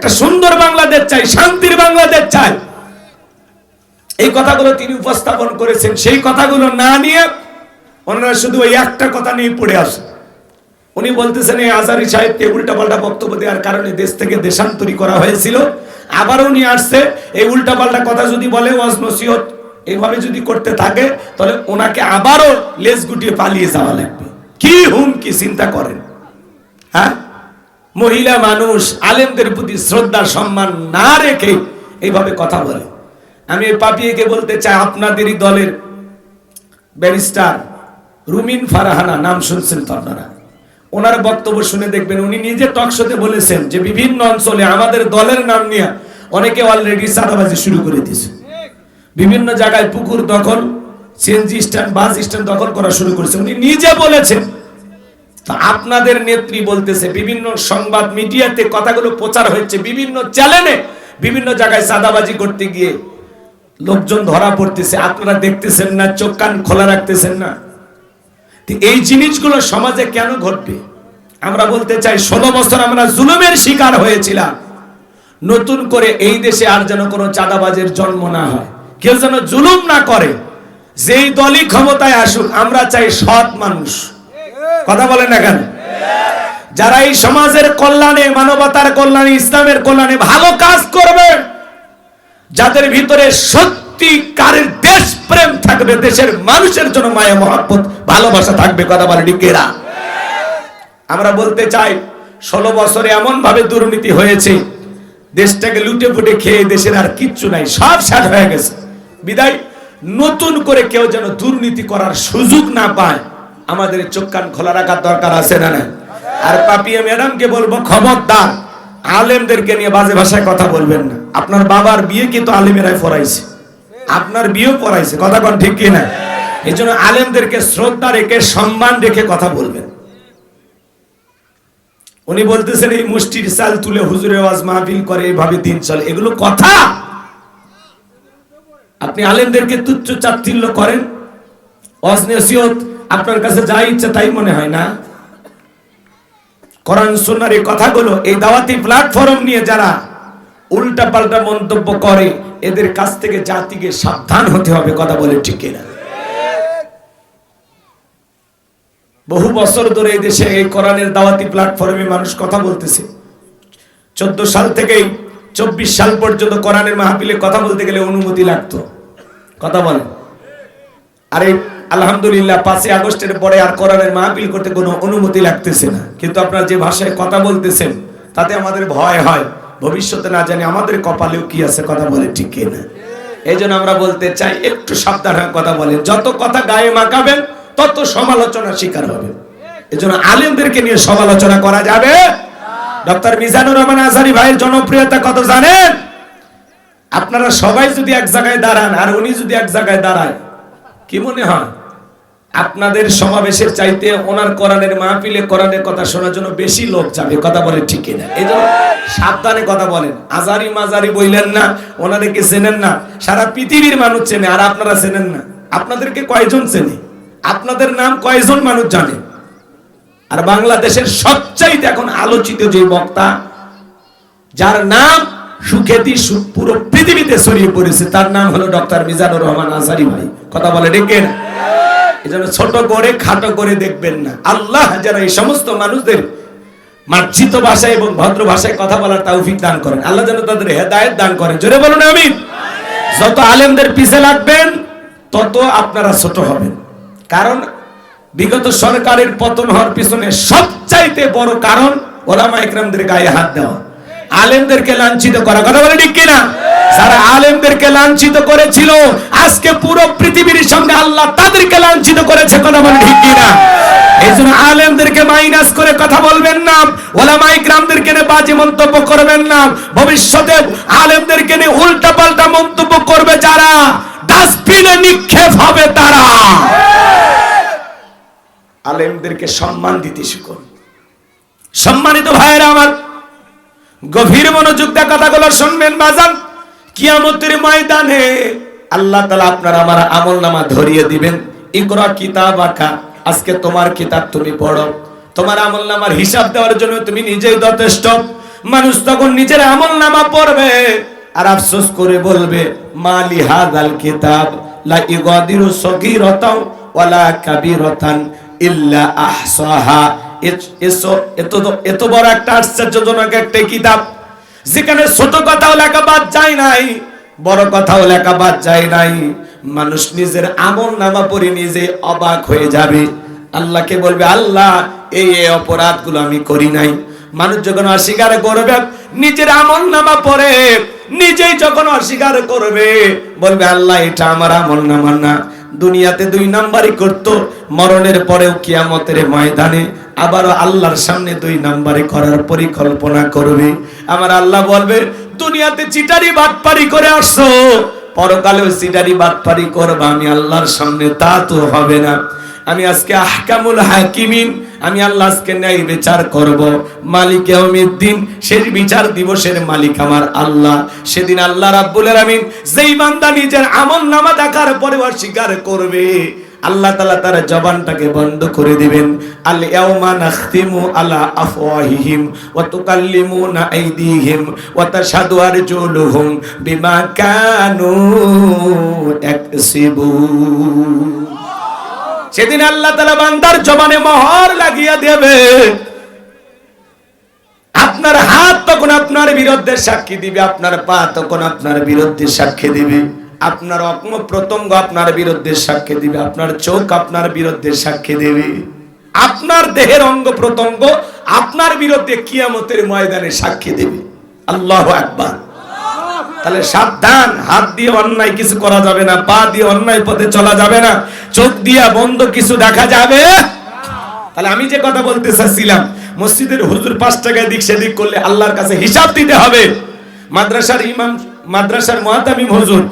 একটা সুন্দর বাংলাদেশ চাই, শান্তির বাংলাদেশ চাই। এই কথাগুলো তিনি উপস্থাপন করেছেন। সেই কথাগুলো না নিয়ে ওনারা শুধু ওই একটা কথা নিয়ে পড়ে আসে। উনি বলতেছেন, এই আজারি সাহেবকে উল্টাপাল্টা বক্তব্য দেওয়ার কারণে দেশ থেকে দেশান্তরী করা হয়েছিল। আবার উনি আসছে, এই উল্টাপাল্টা কথা যদি বলে, ওয়াজ নসিহত এইভাবে যদি করতে থাকে, তাহলে ওনাকে আবারও লেজ গুটিয়ে পালিয়ে যাওয়া লাগবে। কি হুম কি চিন্তা করেন। হ্যাঁ? মহিলা মানুষ, আলেমদের প্রতি শ্রদ্ধা, সম্মান না রেখে এইভাবে কথা বলে। আমি এই পাপিয়েকে বলতে চাই, আপনাদেরই দলের ব্যারিস্টার রুমিন ফারাহানা, নাম শুনছেন তো আপনারা? ওনার বক্তব্য শুনে দেখবেন, উনি নিজে টকশোতে বলেছেন যে বিভিন্ন অঞ্চলে আমাদের দলের নাম নিয়ে অনেকে অলরেডি চাঁদাবাজি শুরু করে দিয়েছে। বিভিন্ন জায়গায় পুকুর দখল সিএনজি স্ট্যান্ড বাস স্ট্যান্ড দখল করা শুরু করেছে। উনি নিজে বলেছেন আপনাদের নেত্রী বলতেছে, বিভিন্ন সংবাদ মিডিয়াতে কথাগুলো প্রচার হচ্ছে বিভিন্ন চ্যানেলে, বিভিন্ন জায়গায় সাদাবাজি করতে গিয়ে লোকজন ধরা পড়তেছে। আপনারা দেখতেছেন না, চোখ কান খোলা রাখতেছেন না। এই জিনিসগুলো সমাজে কেন ঘটবে? আমরা বলতে চাই, ষোলো বছর আমরা জুলুমের শিকার হয়েছিলাম। নতুন করে এই দেশে আর যেন কোনো চাঁদাবাজের জন্ম না হয়। কেউ যেন জুলুম না করে। যেই দলই ক্ষমতায় আসুক, আমরা চাই সৎ মানুষ। কথা বলেন না কেন? যারা এই সমাজের কল্যাণে, মানবতার কল্যাণে, ইসলামের কল্যাণে ভালো কাজ করবে, যাদের ভিতরে সত্যিকারের দেশ প্রেম থাকবে, দেশের মানুষের জন্য মায়া, মহাব্বত, ভালোবাসা থাকবে, কথা বলে ডিকেরা আমরা বলতে চাই, ষোলো বছরে এমন ভাবে দুর্নীতি হয়েছে, দেশটাকে লুটে ফুটে খেয়ে দেশের আর কিচ্ছু নাই, সব শেষ হয়ে গেছে। বিদায়, নতুন করে কেউ যেন দুর্নীতি করার সুযোগ না পায় আমাদের চোখ কান খোলা রাখার দরকার আছে না না আর পাপিয়া ম্যাডামকে বলব, খবরদার, আলেমদেরকে নিয়ে বাজে ভাষায় কথা বলবেন না। আপনার বাবার বিয়ে কিন্তু আলেমেরাই পড়াইছে? আপনার বিয়েও পড়াইছে, কথা কোন ঠিক কি না? এই জন্য আলেমদেরকে শ্রদ্ধা রেখে, সম্মান রেখে কথা বলবেন। উনি বলতেছেন, এই মুষ্টির চাল তুলে হুজুরে ওয়াজ মাহফিল করে, এভাবে দিন চলে। এগুলো কথা। আপনি আলেমদেরকে তুচ্ছ চাচ্ছিল্য করেন, ওয়াজ নসিহত আপনার কাছে যা ইচ্ছা তাই মনে হয় না? কোরআন সুন্নার এই কথাগুলো, এই দাওয়াতি প্ল্যাটফর্ম নিয়ে যারা উল্টা পাল্টা মন্তব্য করে, এদের কাছ থেকে জাতিকে সাবধান হতে হবে, কথা বলে ঠিক কিনা? বহু বছর ধরে এই দেশে এই কোরআনের দাওয়াতি প্ল্যাটফর্মে মানুষ কথা বলতেছে। চোদ্দ সাল থেকেই চব্বিশ সাল পর্যন্ত কোরআনের মাহফিলে কথা বলতে গেলে অনুমতি লাগতো। কথা বলেন। আর এই আলহামদুলিল্লাহ, পাঁচই আগস্টের পরে আর কোরআনের মাহফিল করতে কোনো অনুমতি লাগতেছে না। কিন্তু আপনারা যে ভাষায় কথা বলতেছেন, তাতে আমাদের ভয় হয়। ভবিষ্যতে না জানি আমাদের কপালেও কি আছে, কথা বলে ঠিক কিনা। এই জন্য আমরা বলতে চাই, একটু সাবধান হয়ে কথা বলেন। যত কথা গায়ে মাখাবেন, তত সমালোচনার শিকার হবে এই জন্য আলেমদেরকে নিয়ে সমালোচনা করা যাবে। ডক্টর মিজানুর রহমান আজারি ভাইয়ের জনপ্রিয়তা কত জানেন? আপনারা সবাই যদি এক জায়গায় দাঁড়ান, আর উনি যদি এক জায়গায় দাঁড়ায়, কি মনে হয়? আপনাদের সমাবেশের চাইতে ওনার কোরআনের মাহফিলে কোরআনের কথা শোনার জন্য বেশি লোক যাবে। কথা বলে ঠিক না এই জন্য সাবধানে কথা বলেন। আজারি মাজারি বইলেন না, ওনাদেরকে চেনেন না। সারা পৃথিবীর মানুষ চেনে, আর আপনারা চেনেন না। আপনাদেরকে কয়জন চেনে? আপনাদের নাম কয়জন মানুষ জানে? আর বাংলাদেশের সবচাইতে এখন আলোচিত যে বক্তা, যার নাম সুখ্যাতি সু- পুরো পৃথিবীতে ছড়িয়ে পড়েছে, তার নাম হলো ডক্টর মিজানুর রহমান আজারি ভাই। কথা বলে ডেকে না এই জন্য ছোট করে, খাটো করে দেখবেন না। আল্লাহ যারা এই সমস্ত মানুষদের মার্জিত ভাষায় এবং ভদ্র ভাষায় কথা বলার তৌফিক দান করেন। আল্লাহ যেন তাদের হেদায়েত দান করেন। জোরে বলুন আমি যত আলেমদের পিছে লাগবেন, তত আপনারা ছোট হবেন। কারণ বিগত সরকারের পতন হওয়ার পিছনে সবচাইতে বড় কারণ ওলামা ইকরামদের গায়ে হাত দেওয়া। আলেমদেরকে লাঞ্ছিত করা। কথা বলে ঠিক কিনা? যারা আলেমদেরকে লাঞ্ছিত করেছিল, আজকে পুরো পৃথিবীর সঙ্গে আল্লাহ তাদেরকে লাঞ্ছিত করেছে। কথা বলে ঠিক কিনা? এই জন্য আলেমদেরকে মাইনাস করে কথা বলবেন না। ওলামা ইকরামদেরকে নিয়ে বাজে মন্তব্য করবেন না। ভবিষ্যতে আলেমদেরকে নিয়ে উল্টা পাল্টা মন্তব্য করবে যারা। ডাস্টবিনে নিক্ষেপ হবে তারা। আলেমদেরকে সম্মান দিতে শিখুন। সম্মানিত ভাইয়েরা আমার গভীর মনোযোগ দিয়ে কথাগুলো শুনবেন, বাজান। কিয়ামতের ময়দানে আল্লাহ তালা আপনার আমার আমল নামা ধরিয়ে দিবেন। ইকরা কিতাব আঁকা আজকে তোমার কিতাব তুমি পড়ো। তোমার আমল নামার হিসাব দেওয়ার জন্য তুমি নিজেই যথেষ্ট। মানুষ তখন নিজের আমল নামা পড়বে আর আফসোস করে বলবে মালি হাদাল কিতাব, লা ইগাদিরু সগীরাতাও ওয়ালা কাবীরাতান ইল্লা আহসাহা। এত বড় একটা আশ্চর্যজনক একটা কিতাব। যেখানে ছোট কথাও লেখা বাদ যায় নাই, বড় কথাও লেখা বাদ যায় নাই। মানুষ নিজের আমল নামা পড়ে নিজে অবাক হয়ে যাবে। আল্লাহকে বলবে, আল্লাহ, এই এই অপরাধগুলো আমি করি নাই। মানুষ যখন অস্বীকার করবে, নিজের আমল নামা পড়ে, নিজেই যখন অস্বীকার করবে, বলবে, আল্লাহ, এটা আমার আমল নামা না। দুনিয়াতে দুই নাম্বারই করত। মরণের পরেও কিয়ামতের ময়দানে আবারও আল্লাহর সামনে দুই নাম্বারে করার পরিকল্পনা করবে। আমার আল্লাহ বলবে, দুনিয়াতে চিটারি বাটপারি করে আসছো। পরকালেও চিটারি বাটপারি করবা, আমি আল্লাহর সামনে তা তো হবে না। আমি আজকে আহকামুল হাকিমিন, আমি আল্লাহ আজকে ন্যায় বিচার করব। মালিক দিন শেষ বিচার দিবসের মালিক আমার আল্লাহ। সেদিন আল্লাহ রাব্বুল আলামিন যেই বান্দা নিজের আমল নামা দেখার পরে অস্বীকার করবে, আল্লাহ তাআলা তার জবানটাকে বন্ধ করে দিবেন। আল ইয়াউমা নাখতিমু আলা আফওয়াহিহিম ওয়া তুকাল্লিমুনা আইদিহিম ওয়া তাশহাদু আরজুলুহুম বিমা কানু ইয়াকসিবুন। সেদিন আল্লাহ তালা বান্দার জবানে মোহর লাগিয়ে দেবে। আপনার হাত তখন আপনার বিরুদ্ধে সাক্ষী দিবে, আপনার পা তখন আপনার বিরুদ্ধে সাক্ষী দিবে। আপনার অঙ্গ প্রত্যঙ্গ আপনার বিরুদ্ধে সাক্ষী দিবে, আপনার চোখ আপনার বিরুদ্ধে সাক্ষী দেবে। আপনার দেহের অঙ্গ প্রত্যঙ্গ আপনার বিরুদ্ধে কিয়ামতের ময়দানে সাক্ষী দেবে। আল্লাহ একবার তাহলে সাবধান, হাত দিয়ে অন্যায় কিছু করা যাবে না, পা দিয়ে অন্যায় পথে চলা যাবে না, চোখ দিয়া বন্ধ কিছু দেখা যাবে? তাহলে আমি যে কথা বলতে চাচ্ছিলাম, মসজিদের হুজুর পাঁচ টাকা দিক সেদিক করলে আল্লাহর কাছে হিসাব দিতে হবে। মাদ্রাসার ইমাম, মাদ্রাসার মহাতামিম হুজুর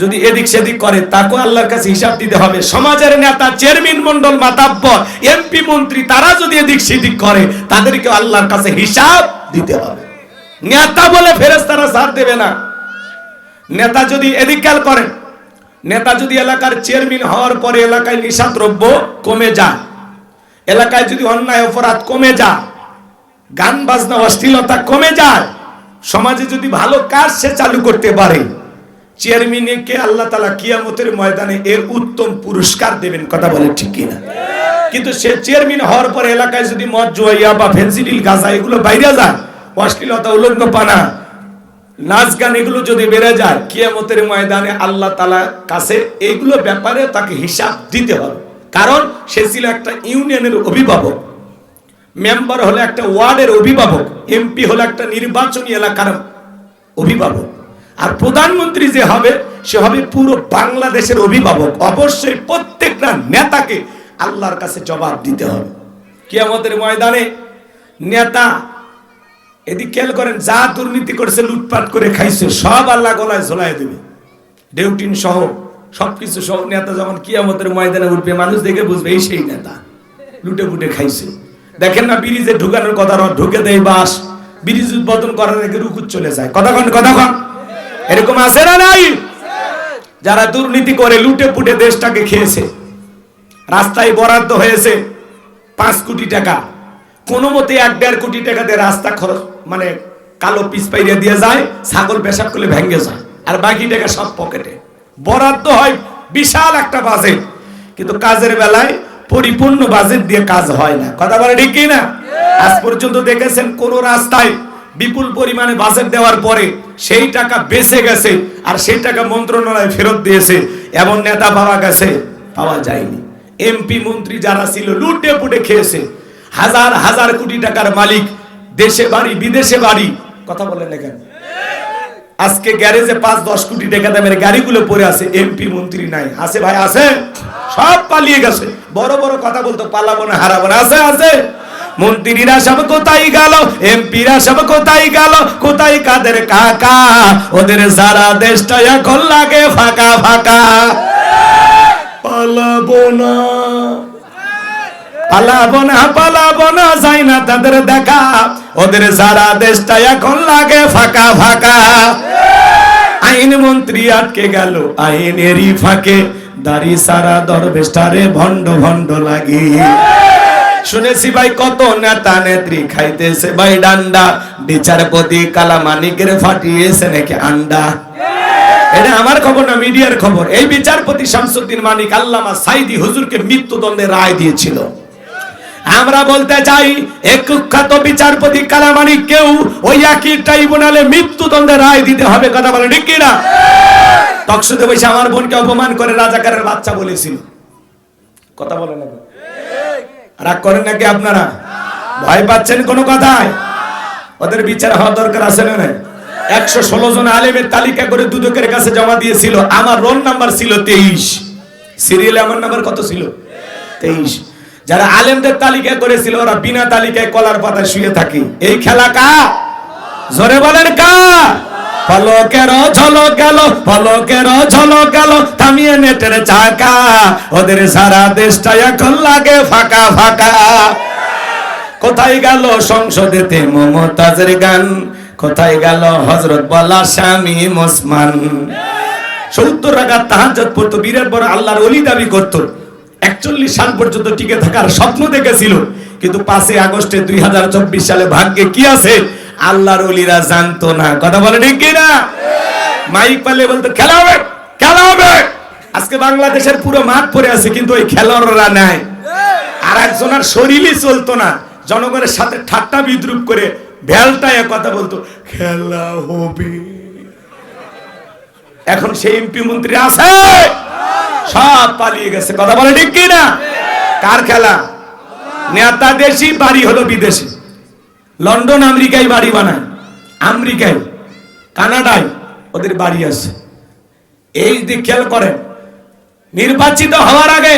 যদি এদিক সেদিক করে, তাকেও আল্লাহর কাছে হিসাব দিতে হবে। সমাজের নেতা, চেয়ারম্যান মন্ডল মাতাব্বর, এমপি, মন্ত্রী, তারা যদি এদিক সেদিক করে তাদেরকে আল্লাহর কাছে হিসাব দিতে হবে। নেতা বলে ফেরেস্তারা ছাড় দেবে না। নেতা যদি এদিক খেয়াল করেন নেতা যদি এলাকার চেয়ারম্যান হওয়ার পরে এলাকায় নিশাদ্রব্য কমে যায়, এলাকায় যদি অন্যায় অপরাধ কমে যায়, গান বাজনা অশ্লীলতা কমে যায়, সমাজে যদি ভালো কাজ সে চালু করতে পারে চেয়ারম্যানকে আল্লাহ তালা কিয়ামতের ময়দানে এর উত্তম পুরস্কার দেবেন, কথা বলে ঠিক কিনা? কিন্তু সে চেয়ারম্যান হওয়ার পরে এলাকায় যদি মদ জুয়াইয়া বা ফেন্সিডিল গাঁজা এগুলো বাইরে যায়, অশ্লীলতা উলঙ্গ পানা নাচ গান এগুলো যদি বেড়ে যায়, কিয়ামতের ময়দানে আল্লাহ তালা কাছে এইগুলো ব্যাপারে তাকে হিসাব দিতে হবে। কারণ সে ছিল একটা ইউনিয়নের অভিভাবক, মেম্বার হলো একটা ওয়ার্ডের অভিভাবক, এমপি হলো একটা নির্বাচনী এলাকার অভিভাবক। আর প্রধানমন্ত্রী যে হবে, সে হবে পুরো বাংলাদেশের অভিভাবক। অবশ্যই প্রত্যেকটা নেতাকে আল্লাহর কাছে জবাব দিতে হবে। কিয়ামতের ময়দানে নেতা এদিক খেয়াল করেন, যা দুর্নীতি করেছে, লুটপাট করে খাইছে, সব আল্লাহ গলায় ঝোলায় দেবে। ডেউটিন সহ, সবকিছু সহ নেতা যখন কিয়ামতের ময়দানে উঠবে, মানুষ দেখে বুঝবে, এই সেই নেতা। লুটে পুটে খাইছে। দেখেন না, ব্রিজে ঢুকানোর কথা ঢুকে দেয়, বাস, ব্রিজ উদ্বোধন করার আগে রুকুত চলে যায়। কথা কন কথা কন। এরকম আছে না নাই? যারা দুর্নীতি করে, লুটে পুটে দেশটাকে খেয়েছে, রাস্তায় বরাদ্দ হয়েছে পাঁচ কোটি টাকা। কোনো মতে এক দেড় কোটি টাকা দিয়ে রাস্তা খরচ মানে কালো পিস পাইরে দিয়ে যায় ছাগল পেশাব করলে ভেঙে যায় আর বাকি টাকা সব পকেটে। বরাদ্দ হয় বিশাল একটা বাজেট কিন্তু কাজের বেলায় পরিপূর্ণ বাজেট দিয়ে কাজ হয় না। কথা বলে ঠিক কি না আজ পর্যন্ত দেখেছেন কোন রাস্তায় বিপুল পরিমাণে বাজেট দেওয়ার পরে সেই টাকা বেঁচে গেছে আর সেই টাকা মন্ত্রণালয় ফেরত দিয়েছে এমন নেতা পাওয়া গেছে পাওয়া যায়নি। এমপি মন্ত্রী যারা ছিল লুটে পুটে খেয়েছে। হাজার হাজার কোটি টাকার মালিক দেশে বাড়ি বিদেশে বাড়ি। কথা বলেন এখানে আজকে গ্যারেজে পাঁচ দশ কোটি টাকা দামের গাড়িগুলো পড়ে আছে এমপি মন্ত্রী নাই। আছে ভাই আছে। সব পালিয়ে গেছে। বড় বড় কথা বলতো পালাবো না হারাবো না। আছে আছে। মন্ত্রীরা সব কোথায় গেল? এমপিরা সব কোথায় গেল? কোথায় কাদের কাকা? ওদের সারা দেশটা এখন লাগে ফাঁকা ফাঁকা। পালাবো না। পালাবো না পালাবো না যাই না তাদের দেখা। ওদের সারা দেশটা এখন লাগে ফাঁকা ফাঁকা। আইন মন্ত্রী আটকে গেল, আইনেরই ফাঁকে। দাড়ি সারা দরবেশটারে ভণ্ড ভণ্ড লাগে। শুনেছি ভাই, কত নেতা নেত্রী খাইতেছে ভাই ডান্ডা। বিচারপতি কালামানিকের ফাটিয়েছে নাকি আন্ডা? এটা আমার খবর না, মিডিয়ার খবর। এই বিচারপতি শামসুদ্দিন মানিক আল্লামা সাইদি হুজুরকে মৃত্যুদণ্ডে রায় দিয়েছিল। আমরা বলতে চাই এক কুখ্যাত বিচারপতি কালামানিক কেউ ওই একই ট্রাইব্যুনালে মৃত্যুদণ্ডে রায় দিতে হবে, কথা বলে ঠিক কিনা? তকসুদে বসে আমার বোনকে অপমান করে রাজাকারের বাচ্চা বলেছিল। কথা বলে না রাগ করেন নাকি আপনারা? ভয় পাচ্ছেন কোনো কথায়? ওদের বিচার হওয়া দরকার আছে না একশো ষোলো জন আলেমের তালিকা করে দুদকের কাছে জমা দিয়েছিল। আমার রোল নাম্বার ছিল তেইশ। সিরিয়ালে আমার নাম্বার কত ছিল? তেইশ। যারা আলেমদের তালিকা করেছিল, ওরা বিনা তালিকায় কলার পাতায় শুয়ে থাকে। এই খেলা কা জোরে বলেন কা পলকের ঝলক গেল, পলকের ঝলক গেল, থামিয়ে নেটের চাকা। ওদের সারা দেশটা এখন লাগে ফাঁকা ফাঁকা। কোথায় গেল সংসদেতে মমতাজের গান? কোথায় গেল হজরত বলা স্বামী মুসমান? সত্তর রাখার তাহাজত পড়তো, বীরের বড় আল্লাহর অলি দাবি করতো। একচল্লিশ সাল পর্যন্ত টিকে থাকার স্বপ্ন দেখেছিল। কিন্তু পাঁচই আগস্টে দুই হাজার চব্বিশ সালে ভাগ্যে কি আছে? আল্লাহর অলিরা জানতো না। কথা বলে ঠিক কিনা মাইক পালে বলতো, খেলা হবে খেলা হবে। আজকে বাংলাদেশের পুরো মাঠ পড়ে আছে, কিন্তু ওই খেলোয়াড়রা নাই। আর একজনের শরীরই চলতো না। জনগণের সাথে ঠাট্টা বিদ্রুপ করে ভেলটায় কথা বলতো, খেলা হবে। এখন সেই এমপি মন্ত্রী আছে? সব পালিয়ে গেছে। কথা বলে ঠিক কি না কার খেলা? নেতা দেশি, বাড়ি হলো বিদেশি। লন্ডন, আমেরিকায় বাড়ি বানায়। আমেরিকায়, কানাডায় ওদের বাড়ি আছে। এই দিক খেয়াল করেন, নির্বাচিত হওয়ার আগে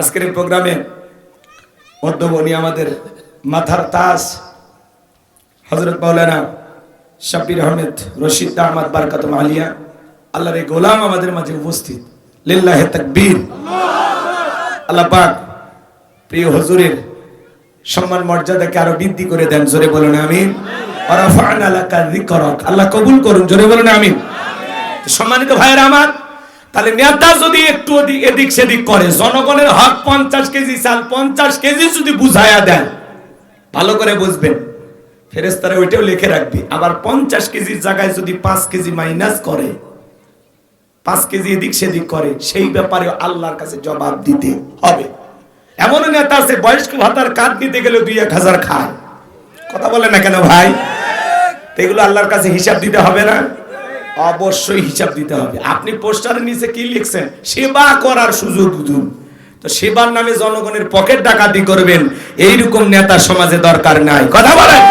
আজকের প্রোগ্রামে মধ্যমণি আমাদের মাথার তাস। হজরত মাওলানা শাবির আহমেদ, রশিদ আহমদ, বারকাত আলিয়া আল্লাহর এই গোলাম আমাদের মাঝে উপস্থিত। লিল্লাহে তাকবীর। আল্লাহ পাক প্রিয় হুজুরের সম্মান মর্যাদাকে আরও বৃদ্ধি করে দেন, জোরে বলুন আমিন। আল্লাহ কবুল করুন, জোরে বলুন আমিন। সম্মানিত ভাইয়েরা আমার, তাহলে নেতা যদি একটু এদিক সেদিক করে, জনগণের হক পঞ্চাশ কেজি, চাল পঞ্চাশ কেজি যদি বুঝায়া দেন, ভালো করে বুঝবেন। ফেরেস্তারা ওইটাও লিখে রাখবে। আবার পঞ্চাশ কেজির জায়গায় যদি পাঁচ কেজি মাইনাস করে, পাঁচ কেজি এদিক সেদিক করে, সেই ব্যাপারে আল্লাহর কাছে জবাব দিতে হবে। এমন নেতা আছে, বয়স্ক ভাতার কাঠ দিতে গেলে দুই এক হাজার খায়। কথা বলে না কেন ভাই? এগুলো আল্লাহর কাছে হিসাব দিতে হবে না? অবশ্যই হিসাব দিতে হবে। আপনি পোস্টারের নিচে কি লিখছেন? সেবা করার সুযোগ দিন তো সেবার নামে জনগণের পকেট ডাকাতি করবেন। এইরকম নেতা সমাজে দরকার নাই। কথা বলেন।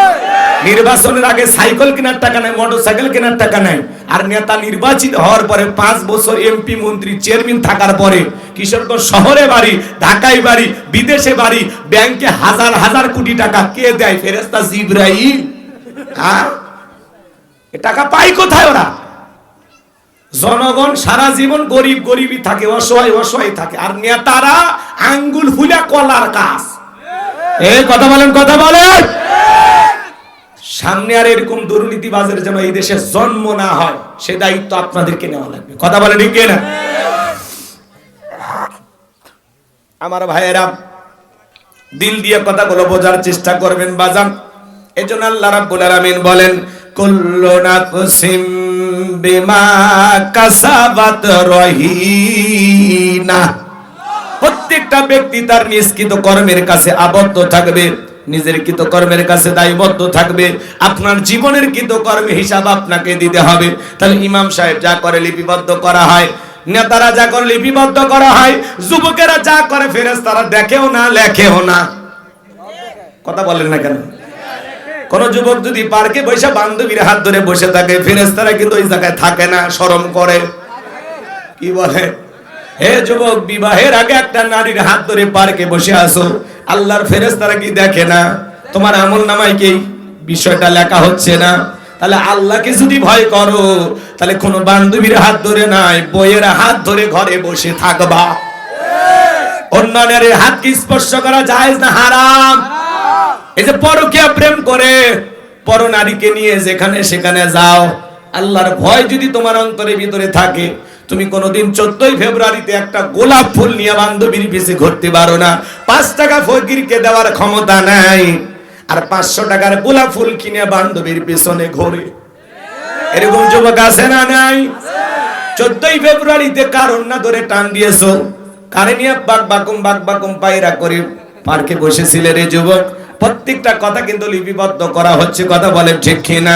নির্বাচনের আগে সাইকেল কেনার টাকা নাই মোটর সাইকেল কেনার টাকা নাই। আর নেতা নির্বাচিত হওয়ার পরে পাঁচ বছর এমপি, মন্ত্রী, চেয়ারম্যান থাকার পরে কিশোরগঞ্জ শহরে বাড়ি, ঢাকায় বাড়ি, বিদেশে বাড়ি, ব্যাংকে হাজার হাজার কোটি টাকা কে দেয়? ফেরেস্তা জিব্রাহিম হ্যাঁ? টাকা পাই কোথায় ওরা? জনগণ সারা জীবন গরিব, গরিবই থাকে, অসহায় অসহায় থাকে। আর নেতারা আঙ্গুল ফুলা কলার কাজ। এই কথা বলেন কথা বলেন। সামনে আর এরকম দুর্নীতিবাজের যেন এই দেশে জন্ম না হয়, সে দায়িত্ব আপনাদেরকে নেওয়া লাগবে। কথা বলে ঠিক না আমার ভাইয়েরা, দিল দিয়ে কথাগুলো বোঝার চেষ্টা করবেন বাজান। এজন্য আল্লাহ রাব্বুল আলামিন বলেন, কুল্লু নাফসিম বিমা কাসাবাত রহিনা। প্রত্যেকটা ব্যক্তি তার নিষ্কৃত কর্মের কাছে আবদ্ধ থাকবে। নিজের কৃত কর্মের কাছে দায়বদ্ধ থাকবে, আপনার জীবনের কৃত কর্মে হিসাব আপনাকে দিতে হবে। তাহলে ইমাম সাহেব যা করে লিপিবদ্ধ করা হয়, নেতারা যা করে লিপিবদ্ধ করা হয়, যুবকেরা যা করে ফেরেস তারা দেখেও না, লেখেও না। কথা বলেন না কেন? কোন যুবক যদি পার্কে বসে বান্ধবীর হাত ধরে বসে থাকে ফেরেস তারা কিন্তু ওই জায়গায় থাকে না, শরম করে। কি বলে? হে যুবক, বিবাহের আগে একটা নারীর হাত ধরে পার্কে বসে আসো আল্লাহর ফেরেস্তারা কি দেখে না? তোমার আমল নামায় কি? বিষয়টা লেখা হচ্ছে না। তাহলে আল্লাহকে যদি ভয় করো, তাহলে কোন বান্ধবীর হাত ধরে নাই, বইয়ের হাত ধরে ঘরে বসে থাকবা। অন্যান্যের হাতকে স্পর্শ করা যায় না হারাম? এই যে পরকিয়া প্রেম করে পর নারীকে নিয়ে যেখানে সেখানে যাও। আল্লাহর ভয় যদি তোমার অন্তরের ভিতরে থাকে তুমি কোনোদিন চোদ্দই ফেব্রুয়ারিতে একটা গোলাপ ফুল নিয়ে বান্ধবীর পিছে ঘুরতে পারো না। পাঁচ টাকা ফকিরকে দেওয়ার ক্ষমতা নাই। আর পাঁচশো টাকার গোলাপ ফুল কিনে বান্ধবীর পেছনে ঘোরে। এরকম যুবক আছে না নাই? চোদ্দই ফেব্রুয়ারিতে কারণ না ধরে টান দিয়েছ? কারে নিয়ে বাক বাকুম বাক বাকুম পায়রা করে পার্কে বসেছিলে রে যুবক? প্রত্যেকটা কথা কিন্তু লিপিবদ্ধ করা হচ্ছে, কথা বলে ঠিক কিনা?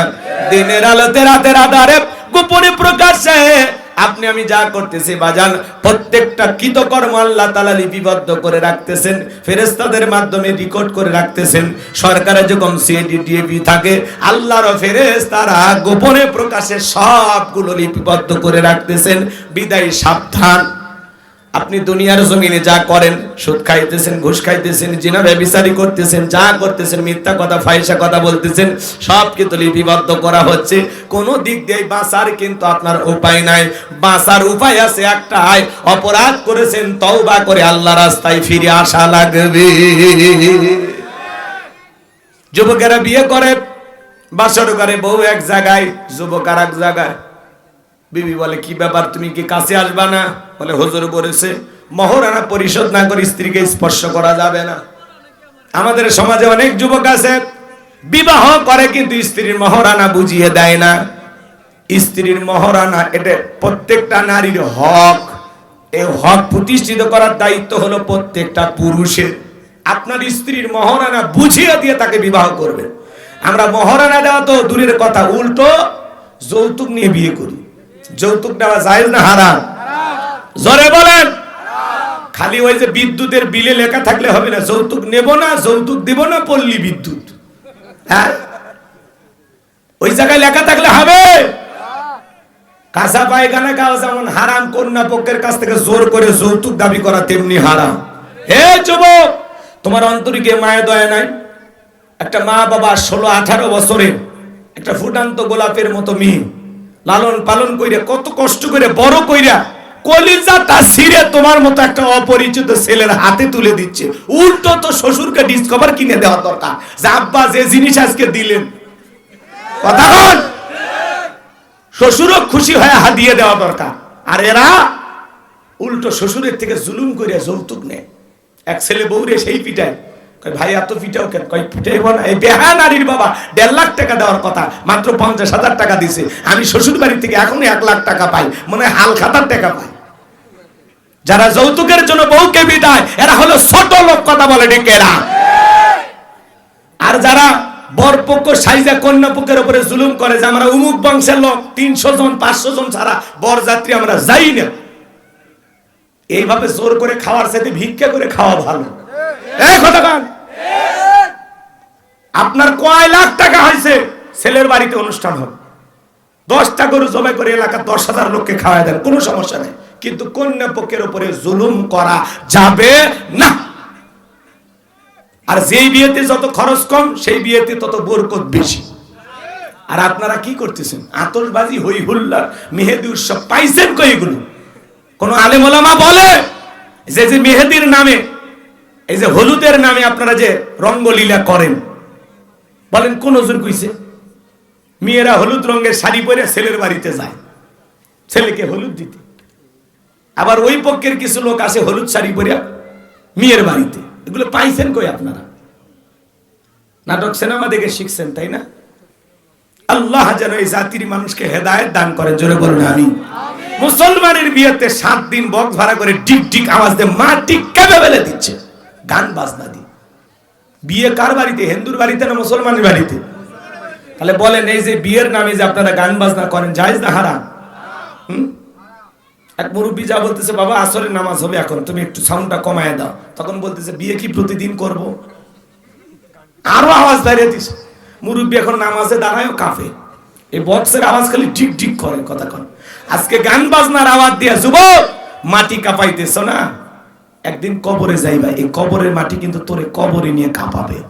দিনের আলোতে রাতের আধারে গোপনে প্রকাশ্যে আপনি আমি যা করতেছি, বাজান, প্রত্যেকটা কৃতকর্ম আল্লাহ তালা লিপিবদ্ধ করে রাখতেছেন ফেরেস্তাদের মাধ্যমে রেকর্ড করে রাখতেছেন। সরকারের যখন সিএডি ডিএপি থাকে, আল্লাহর ফেরেস্তারা গোপনে প্রকাশে সবগুলো লিপিবদ্ধ করে রাখতেছেন। বিদায় সাবধান। আপনি দুনিয়ার জমিনে যা করেন, সুদ খাইতেছেন, ঘুষ খাইতেছেন, জিনা ব্যবিচারি করতেছেন, যা করতেছেন, মিথ্যা কথা ফাইসা কথা বলতেছেন, সব কিন্তু লিপিবদ্ধ করা হচ্ছে। কোন দিক দিয়ে বাঁচার কিন্তু আপনার উপায় নাই। বাঁচার উপায় আছে একটা একটাই, অপরাধ করেছেন, তওবা করে আল্লাহ রাস্তায় ফিরে আসা লাগবে। যুবকেরা বিয়ে করে, বাসর করে বউ এক জায়গায়, যুবক আর এক জায়গায়। বিবি বলে, কি ব্যাপার, তুমি কি কাছে আসবা না? বলে, হুজুর বলেছে মহরানা পরিশোধ না করে স্ত্রীকে স্পর্শ করা যাবে না। আমাদের সমাজে অনেক যুবক আছে, বিবাহ করে কিন্তু স্ত্রীর মহরানা বুঝিয়ে দেয় না। স্ত্রীর মহরানা এটা প্রত্যেকটা নারীর হক। এই হক প্রতিষ্ঠিত করার দায়িত্ব হলো প্রত্যেকটা পুরুষের। আপনার স্ত্রীর মহরানা বুঝিয়ে দিয়ে তাকে বিবাহ করবে আমরা মহরানা দেওয়া তো দূরের কথা, উল্টো যৌতুক নিয়ে বিয়ে করি। যৌতুক নেওয়া যায় না হারাম? জোরে বলেন। খালি ওই যে বিদ্যুতের বিলে লেখা থাকলে হবে না। যৌতুক নেব না, যৌতুক দেব না, পল্লী বিদ্যুৎ। হ্যাঁ? ওই জায়গায় লেখা থাকলে হবে। কাঁচা পায়খানা খাওয়া যেমন হারাম, কন্যা পক্ষের কাছ থেকে জোর করে যৌতুক দাবি করা তেমনি হারাম। হে যুবক, তোমার অন্তরিকে মায়া, দয়া নাই? একটা মা বাবা ষোলো আঠারো বছরে একটা ফুটান্ত গোলাপের মতো মেয়ে। লালন পালন কইরা, কত কষ্ট করে বড় কইরা কলিজাটা ছিঁড়ে তোমার মতো একটা অপরিচিত ছেলের হাতে তুলে দিচ্ছে। উল্টো তো শ্বশুরকে ডিসকভার কিনে দেওয়া দরকার। যে যে জিনিস আজকে দিলেন। কথা বল। শ্বশুরও খুশি হয়ে হাদিয়ে দেওয়া দরকার। আর এরা উল্টো শ্বশুরের থেকে জুলুম করে যৌতুক নেয়। এক ছেলে বউরে সেই পিটায়। কয়, ভাই, এত পিটাও কেন? কয় পিটাইব না। এই বেহা নারীর বাবা, দেড় লাখ টাকা দেওয়ার কথা, মাত্র পঞ্চাশ হাজার টাকা দিছে। আমি শ্বশুর বাড়ি থেকে এখনই এক লাখ টাকা পাই, মনে হাল খাতার টাকা পাই। যারা যৌতুকের জন্য বউকে বিদায়, এরা হলো ছোট লোক, কথা বলে ডেকেরা আর যারা বরপক্ষ সাইজা কন্যা পক্ষের উপরে জুলুম করে যে আমরা উমুক বংশের লোক, তিনশো জন, পাঁচশো জন ছাড়া বরযাত্রী আমরা যাই না। এইভাবে জোর করে খাওয়ার সাথে ভিক্ষা করে খাওয়া ভালো। আপনার কয় লাখ টাকা হয়েছে, ছেলের বাড়িতে অনুষ্ঠান হবে দশটা গরু জবাই করে এলাকার দশ হাজার লোককে খাওয়াই দেন, কোনো সমস্যা নেই। কিন্তু কন্যা পক্ষের উপরে জুলুম করা যাবে না। আর যেই বিয়েতে যত খরচ কম, সেই বিয়েতে তত বরকত বেশি। আর আপনারা কি করতেছেন? আতশবাজি হই হুল্লার মেহেদি উৎসব পাইছেন কই কোন আলেমোলামা বলে? যে যে মেহেদির নামে এই যে হলুদের নামে আপনারা যে রঙ্গলীলা করেন, বলেন কোন ওজুর কইছে? মেয়েরা হলুদ রঙের শাড়ি পরে ছেলের বাড়িতে যায়, ছেলেকে হলুদ দিতে। আবার ওই পক্ষের কিছু লোক আসে হলুদ শাড়ি পরে মেয়ের বাড়িতে। এগুলো পাইছেন কই আপনারা? নাটক সিনেমা দেখে শিখছেন, তাই না? আল্লাহ যেন এই জাতির মানুষকে হেদায়েত দান করেন, জোরে বলুন আমি মুসলমানের বিয়েতে সাত দিন বক্স ভাড়া করে ডিক ডিক আওয়াজ দিয়ে মা টিক টিক্কা বেলে দিচ্ছে। গান বাজনা দিয়ে বিয়ে কার বাড়িতে? হিন্দুর বাড়িতে না মুসলমানের বাড়িতে? তাহলে বলেন, এই যে বিয়ের নামে যে আপনারা গান বাজনা করেন, জায়েজ না হারাম? হুম? এক মুরব্বী যা বলতেছে, বাবা, আসরের নামাজ হবে এখন, তুমি একটু সাউন্ডটা কমায় দাও। তখন বলতেছে, বিয়ে কি প্রতিদিন করব? আরও আওয়াজ দাঁড়িয়ে দিস মুরব্বী এখন নামাজে দাঁড়ায়ও কাফে এই বক্সের আওয়াজ খালি ঠিক ঠিক করে, কথা কন। আজকে গান বাজনার আওয়াজ দিয়া, যুবক, মাটি কাঁপাইতেছ না? একদিন কবরে যাইবা এই কবরের মাটি কিন্তু তোরে কবরে নিয়ে কাঁপাবে।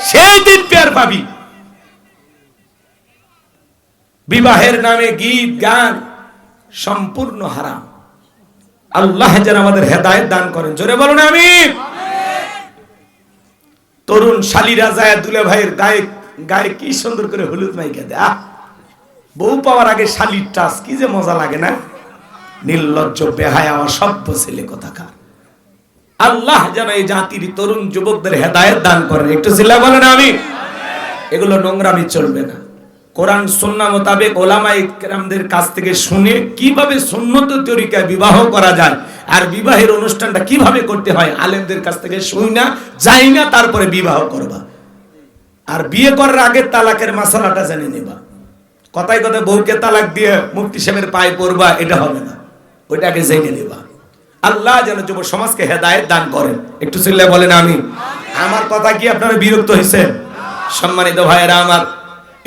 সেই দিন পেয়ার পাবি। বিবাহের নামে গীত গান সম্পূর্ণ হারাম। আল্লাহ যেন আমাদের হেদায়েত দান করেন। জোরে বলুন আমি তরুণ শালীরা যায় দুলে ভাইয়ের গায়ে গায়ে কি সুন্দর করে হলুদ মাইকা দেয়। আহ! বউ পাওয়ার আগে শালির টাচ কি যে মজা লাগে না? নির্লজ্জ বেহায়া অসভ্য ছেলে কথা কোথাকার। আল্লাহ যেন এই জাতির তরুণ যুবকদের হেদায়েত দান করেন। একটু চিল্লা বলেন আমি এগুলো নোংরামি চলবে না। কোরআন, সুন্না মোতাবেক ওলামাই কেরামদের কাছ থেকে শুনে কীভাবে সুন্নত তরিকায় বিবাহ করা যায় আর বিবাহের অনুষ্ঠানটা কীভাবে করতে হয়, আলেমদের কাছ থেকে শুই না যাই না তারপরে বিবাহ করবা। আর বিয়ে করার আগে তালাকের মশালাটা জেনে নেবা। কথায় কথায় বউকে তালাক দিয়ে মুক্তি সাহেবের পায়ে পড়বা, এটা হবে না। ওইটাকে জেনে নেবা। আল্লাহ যেন যুব সমাজকে হেদায়েত দান করেন। একটু চিল্লা বলেন আমি। আমার কথা কি আপনারা বিরক্ত হয়েছেন? সম্মানিত ভাইয়েরা আমার,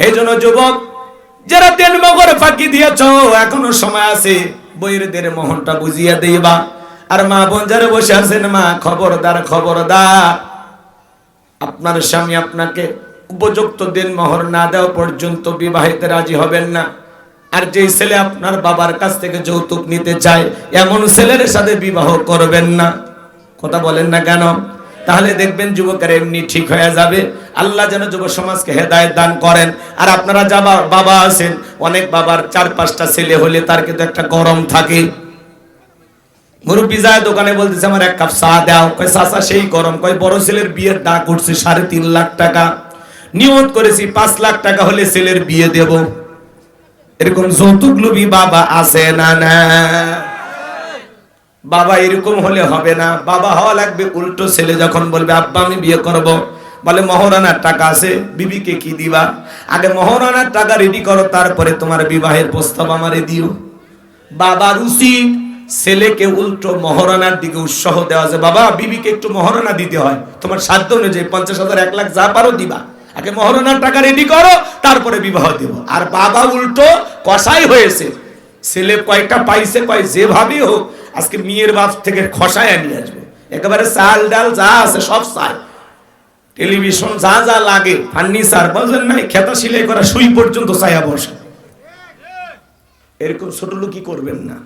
এই জন্য যুবক, যারা তেল মগর ফাঁকি দিয়েছ, এখনও সময় আছে বইয়ের দের মোহনটা বুঝিয়ে দিবা। আর মা বোন যারা বসে আছেন, মা খবরদার খবরদার। আপনার স্বামী আপনাকে উপযুক্ত দিন মোহর না দেওয়া পর্যন্ত বিবাহিতে রাজি হবেন না। আর যেই ছেলে আপনার বাবার কাছ থেকে যৌতুক নিতে চায়, এমন ছেলের সাথে বিবাহ করবেন না। কথা বলেন না কেন? তাহলে দেখবেন যুবকের এমনি ঠিক হয়ে যাবে। আল্লাহ যেন যুব সমাজকে হেদায়ত দান করেন। আর আপনারা যাবা, বাবা আছেন, অনেক বাবার চার পাঁচটা ছেলে হলে তার কিন্তু একটা গরম থাকে। মুরব্বী যায় দোকানে বলতেছে, আমার এক কাপ চা দাও। কয়, চাচা, সেই গরম। কয়, বড় ছেলের বিয়ের ডাক উঠছে সাড়ে তিন লাখ টাকা। নিয়ত করেছি, পাঁচ লাখ টাকা হলে ছেলের বিয়ে দেব। এরকম যৌতুক লোভী বাবা আছে না না? বাবা এরকম হলে হবে না। বাবা হওয়া লাগবে উল্টো ছেলে যখন বলবে, আব্বা, আমি বিয়ে করব। বলে, মহারানার টাকা আছে, বিবিকে কি দিবা? আগে মহারানার টাকা রেডি করো, তারপরে তোমার বিবাহের প্রস্তাব আমারে দিও। বাবার উচিত ছেলেকে উল্টো মহারানার দিকে উৎসাহ দেওয়া যায় বাবা, বিবিকে একটু মহারানা দিতে হয়। তোমার সাধ্য অনুযায়ী পঞ্চাশ হাজার, এক লাখ যা পারো দিবা। আগে মহারানার টাকা রেডি করো, তারপরে বিবাহ দেব। আর বাবা উল্টো কষাই হয়েছে। ছেলে কয়টা পাইছে, কয় যেভাবে হোক, আজকে মেয়ের বাপ থেকে খসায় নিয়ে আসবে। একেবারে চাল ডাল যা আছে সব চাই। টেলিভিশন যা যা লাগে, ফার্নিচার বুঝলেন নাই, খেতা সিলাই করা সুই পর্যন্ত চাইয়া বসে। এরকম ছোট লোকই করবেন না?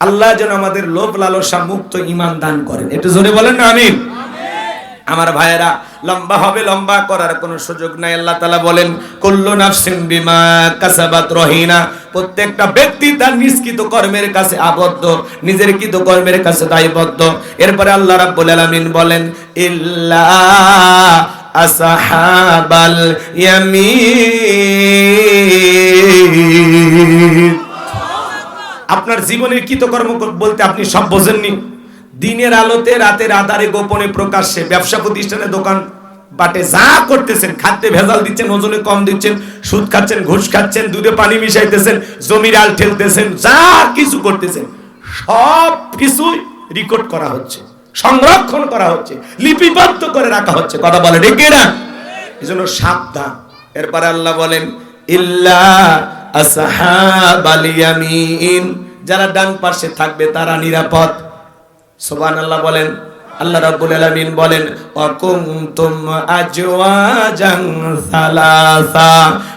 আল্লাহ যেন আমাদের লোভ লালসা মুক্ত ইমান দান করেন। একটু জোরে বলেন না, আমিন। আমার ভাইয়েরা লম্বা হবে, লম্বা করার কোনো সুযোগ নাই। আল্লাহ তালা বলেন, কুল্লু নাফসিন বিমা কাসাবাত রহিনা। প্রত্যেকটা ব্যক্তি তার নিষ্কৃত কর্মের কাছে আবদ্ধ, নিজের কৃত কর্মের কাছে দায়বদ্ধ। এরপরে আল্লাহ রাব্বুল আলামিন বলেন, ইল্লা আসহাবাল ইয়ামিন। আপনার জীবনের কৃতকর্ম বলতে আপনি সব বোঝেননি। দিনের আলোতে রাতের আধারে গোপনে প্রকাশ্যে ব্যবসা প্রতিষ্ঠানে দোকান বাটে যা করতেছেন, খাদ্যে ভেজাল দিচ্ছেন, ওজনে কম দিচ্ছেন, সুদ খাচ্ছেন, ঘুষ খাচ্ছেন, দুধে পানি মিশাইতেছেন, জমির আল ঠেলতেছেন, যা কিছু করতেছেন, সব কিছুই রেকর্ড করা হচ্ছে, সংরক্ষণ করা হচ্ছে, লিপিবদ্ধ করে রাখা হচ্ছে, কথা বলে ডেকে না এই জন্য সাবধান। এরপরে আল্লাহ বলেন, ইল্লা আসহাবাল ইয়ামিন। যারা ডান পাশে থাকবে তারা নিরাপদ। সোবান আল্লাহ বলেন, আল্লাহ রাব্বুল আলামিন বলেন অকুমতুম আজওয়াজান সালাসা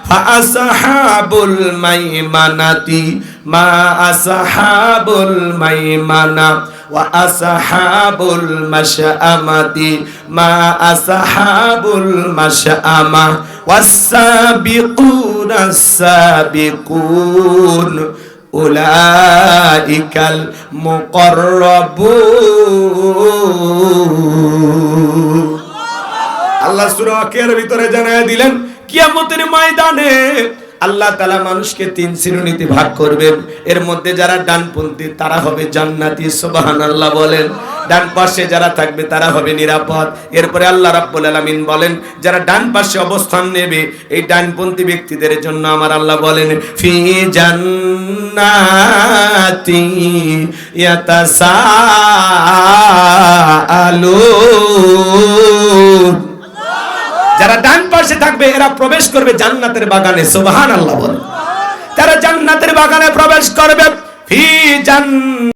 ফাআসহাবুল মাইমানাতি, মা আসাহাবুল মাইমানা, ওয়া আসাহাবুল মাশআমাতি, মা আসাহাবুল মাশআমা, ওয়াস সাবিকুনাস সাবিকুন। উলাইকাল মুকররাবুন। আল্লাহ সূরা ওয়াকিয়ার ভিতরে জানায় দিলেন কিয়ামতের ময়দানে আল্লাহ তালা মানুষকে তিন শ্রেণীতে ভাগ করবেন এর মধ্যে যারা ডানপন্থী, তারা হবে জান্নাতি সোবাহান আল্লাহ বলেন। ডান পাশে যারা থাকবে, তারা হবে নিরাপদ। এরপরে আল্লাহ রাব্বুল আলামিন বলেন, যারা ডান পাশে অবস্থান নেবে, এই ডানপন্থী ব্যক্তিদের জন্য আমার আল্লাহ বলেন, ফি জান্নাতি ইয়াতাসাআলুন। যারা ডান পাশে থাকবে, এরা প্রবেশ করবে জান্নাতের বাগানে সোবাহান আল্লাহ বলে। তারা জান্নাতের বাগানে প্রবেশ করবে, ফি জান